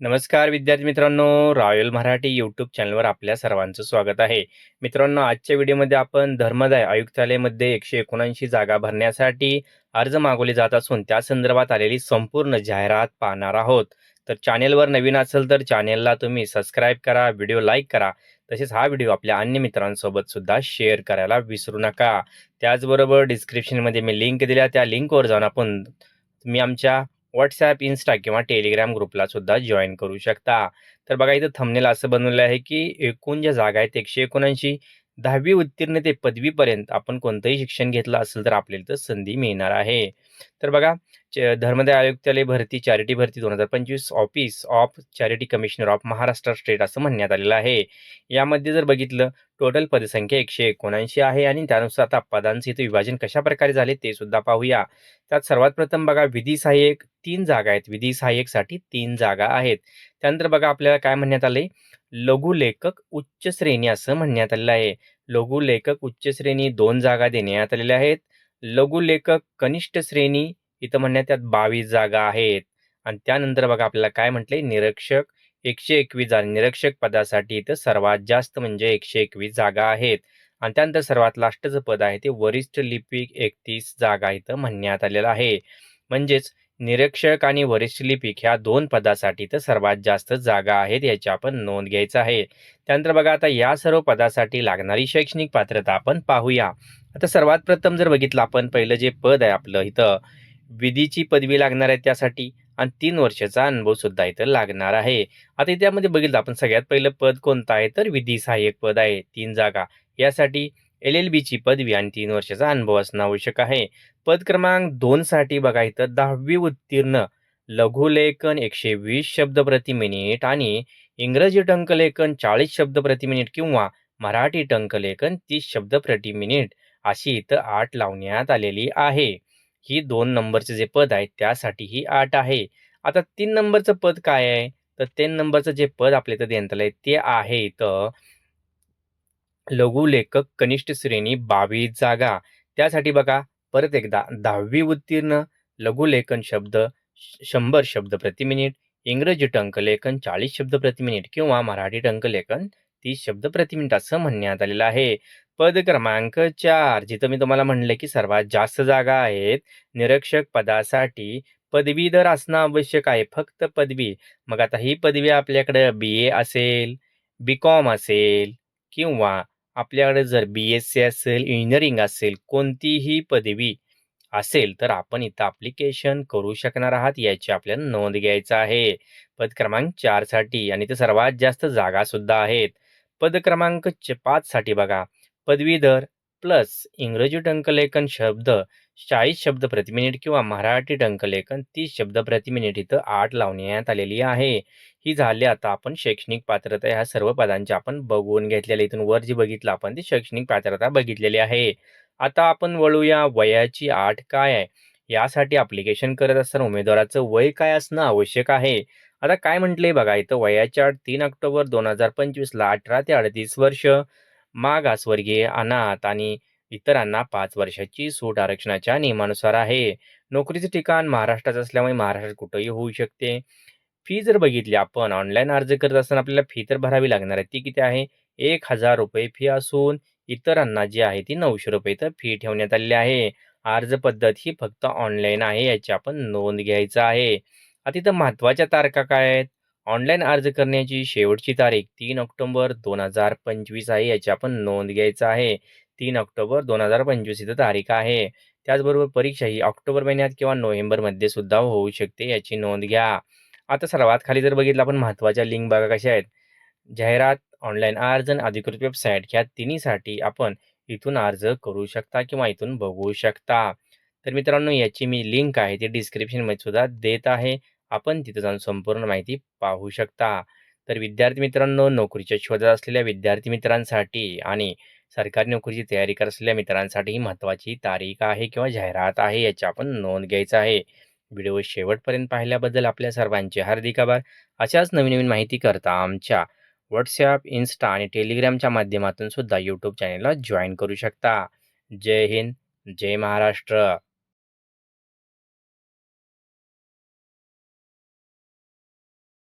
नमस्कार विद्यार्थी मित्रांनो रॉयल मराठी यूट्यूब चॅनलवर आपल्या सर्वांचं स्वागत आहे. मित्रांनो आजच्या व्हिडिओमध्ये आपण धर्मदाय आयुक्तालयामध्ये एकशे एकोणऐंशी जागा भरण्यासाठी अर्ज मागवले जात असून त्या संदर्भात आलेली संपूर्ण जाहिरात पाहणार आहोत. तर चॅनेलवर नवीन असेल तर चॅनेलला तुम्ही सबस्क्राईब करा व्हिडिओ लाईक करा. तसेच हा व्हिडिओ आपल्या अन्य मित्रांसोबत सुद्धा शेअर करायला विसरू नका. त्याचबरोबर डिस्क्रिप्शनमध्ये मी लिंक दिल्या त्या लिंकवर जाऊन आपण तुम्ही आमच्या व्हॉट्सॲप इन्स्टा किंवा टेलिग्राम ग्रुपला सुद्धा जॉईन करू शकता. तर बघा इथं थंबनेल असं बनवलं आहे की एकूण ज्या जागा आहेत एकशे एकोणऐंशी दहावी उत्तीर्ण ते पदवीपर्यंत आपण कोणतंही शिक्षण घेतलं असेल तर आपल्याला इथं संधी मिळणार आहे. तर बघा धर्मदाय आयुक्तालय भरती चॅरिटी भरती दोन हजार पंचवीस office of charity commissioner of Maharashtra state असं म्हणण्यात आलेलं आहे. यामध्ये जर बघितलं टोटल पदसंख्या एकशे एकोणऐंशी आहे आणि त्यानुसार आता पदांचे इथं विभाजन कशा प्रकारे झाले ते सुद्धा पाहूया. त्यात सर्वात प्रथम बघा विधी सहाय्यक तीन जागा आहेत. विधी सहाय्यकसाठी तीन जागा आहेत. त्यानंतर बघा आपल्याला काय म्हणण्यात आले लघुलेखक उच्च श्रेणी असं म्हणण्यात आलेलं आहे. लघुलेखक उच्च श्रेणी दोन जागा देण्यात आलेल्या आहेत. लघुलेखक कनिष्ठ श्रेणी इथं म्हणण्यात त्यात बावीस जागा आहेत. आणि त्यानंतर बघा आपल्याला काय म्हटले निरीक्षक एकशे एकवीस जागा निरीक्षक पदासाठी इथं सर्वात जास्त म्हणजे एकशे एकवीस जागा आहेत. आणि त्यानंतर सर्वात लास्टचं पद आहे ते वरिष्ठ लिपिक एकतीस जागा इथं म्हणण्यात आलेलं आहे. म्हणजेच निरीक्षक आणि वरिष्ठ लिपिक ह्या दोन पदासाठी तर सर्वात जास्त जागा आहेत याची आपण नोंद घ्यायचं आहे. त्यानंतर बघा आता या सर्व पदासाठी लागणारी शैक्षणिक पात्रता आपण पाहूया. आता सर्वात प्रथम जर बघितलं आपण पहिलं जे पद आहे आपलं इथं विधीची पदवी लागणार आहे त्यासाठी आणि तीन वर्षाचा अनुभव सुद्धा इथं लागणार आहे. आता त्यामध्ये बघितलं आपण सगळ्यात पहिलं पद कोणतं आहे? तर विधी सहाय्यक पद आहे तीन जागा. यासाठी एल एल बीची पदवी आणि तीन वर्षाचा अनुभव असणं आवश्यक आहे. पद क्रमांक दोन साठी बघा इथं दहावी उत्तीर्ण लघुलेखन एकशे वीस शब्द प्रति मिनिट आणि इंग्रजी टंकलेखन चाळीस शब्द प्रति मिनिट किंवा मराठी टंकलेखन तीस शब्द प्रति मिनिट अशी इथं आठ लावण्यात आलेली आहे. ही दोन नंबरचे जे पद आहे त्यासाठी ही आठ आहे. आता तीन नंबरचं पद काय आहे? तर तीन नंबरचं जे पद आपल्या इथं देण्यात आहे ते आहे इथं लघुलेखक कनिष्ठ श्रेणी बावीस जागा. त्यासाठी बघा परत एकदा दहावी उत्तीर्ण लघुलेखन शब्द श- शंभर शब्द प्रति मिनिट इंग्रजी टंकलेखन चाळीस शब्द प्रति मिनिट किंवा मराठी टंकलेखन तीस शब्द प्रति मिनिट असं म्हणण्यात आलेलं आहे. पद क्रमांक चार जिथं मी तुम्हाला म्हणलं की सर्वात जास्त जागा आहेत निरीक्षक पदासाठी पदवीधर असणं आवश्यक आहे फक्त पदवी. मग आता ही पदवी आपल्याकडे बी ए असेल बी कॉम असेल किंवा आपल्याकडे जर बी एस सी असेल इंजिनिअरिंग असेल कोणतीही पदवी असेल तर आपण इथं अप्लिकेशन करू शकणार आहात. याची आपल्याला नोंद घ्यायचं आहे. पद क्रमांक चारसाठी आणि इथं सर्वात जास्त जागासुद्धा आहेत. पद क्रमांक च- पाचसाठी बघा. पदवीधर प्लस इंग्रजी टंकलेखन शब्द चाळीस शब्द प्रति मिनिट किंवा मराठी टंकलेखन तीस शब्द प्रति मिनिट इथं आठ लावण्यात आलेली आहे. ही झाली आता आपण शैक्षणिक पात्रता ह्या सर्व पदांची आपण बघून घेतलेल्या इथून वर जी बघितलं आपण ती शैक्षणिक पात्रता बघितलेली आहे. आता आपण वळूया वयाची आठ काय आहे? यासाठी अप्लिकेशन करत असताना उमेदवाराचं वय काय असणं आवश्यक आहे? आता काय म्हटलंय बघा इथं वयाच्या आठ तीन ऑक्टोबर दोन हजार पंचवीसला अठरा ते अडतीस वर्ष. मागासवर्गीय अनाथ आणि इतरांना पाच वर्षाची सूट आरक्षणाच्या नियमानुसार आहे. नोकरीचं ठिकाण महाराष्ट्रात असल्यामुळे महाराष्ट्रात कुठंही होऊ शकते. फी जर बघितली आपण ऑनलाईन अर्ज करत असताना आपल्याला फी तर भरावी लागणार आहे. ती किती आहे? एक हजार रुपये फी असून इतरांना जी आहे ती नऊशे रुपये तर फी ठेवण्यात आलेली आहे. अर्ज पद्धत ही फक्त ऑनलाईन आहे याची आपण नोंद घ्यायचं आहे. आता इथं महत्त्वाच्या तारखा काय आहेत? ऑनलाईन अर्ज करण्याची शेवटची तारीख तीन ऑक्टोबर दोन हजार पंचवीस आहे. याची आपण नोंद घ्यायचं आहे. तीन ऑक्टोबर दोन हजार पंचवीस इथं तारीख आहे. त्याचबरोबर परीक्षा ही ऑक्टोबर महिन्यात किंवा नोव्हेंबरमध्ये सुद्धा होऊ शकते. याची नोंद घ्या. आता सर्वात खाली जर बघितलं आपण महत्त्वाच्या लिंक बघा कशा आहेत. जाहिरात ऑनलाईन अर्ज आणि अधिकृत वेबसाईट ह्या तिन्हीसाठी आपण इथून अर्ज करू शकता किंवा इथून बघू शकता. तर मित्रांनो याची मी लिंक आहे ती डिस्क्रिप्शनमध्ये सुद्धा देत आहे. आपण तिथं जाऊन संपूर्ण माहिती पाहू शकता. तर विद्यार्थी मित्रांनो नोकरीच्या शोधात असलेल्या विद्यार्थी मित्रांसाठी आणि सरकारी नोकरीची तयारी करत असलेल्या मित्रांसाठी ही महत्त्वाची तारीख आहे किंवा जाहिरात आहे याची आपण नोंद घ्यायचं आहे. व्हिडिओ शेवटपर्यंत पाहिल्याबद्दल आपल्या सर्वांचे हार्दिक आभार. अशाच नवीन नवीन माहिती करता आमच्या व्हॉट्सॲप इन्स्टा आणि टेलिग्रामच्या माध्यमातून सुद्धा यूट्यूब चॅनेलला जॉईन करू शकता. जय हिंद जय महाराष्ट्र.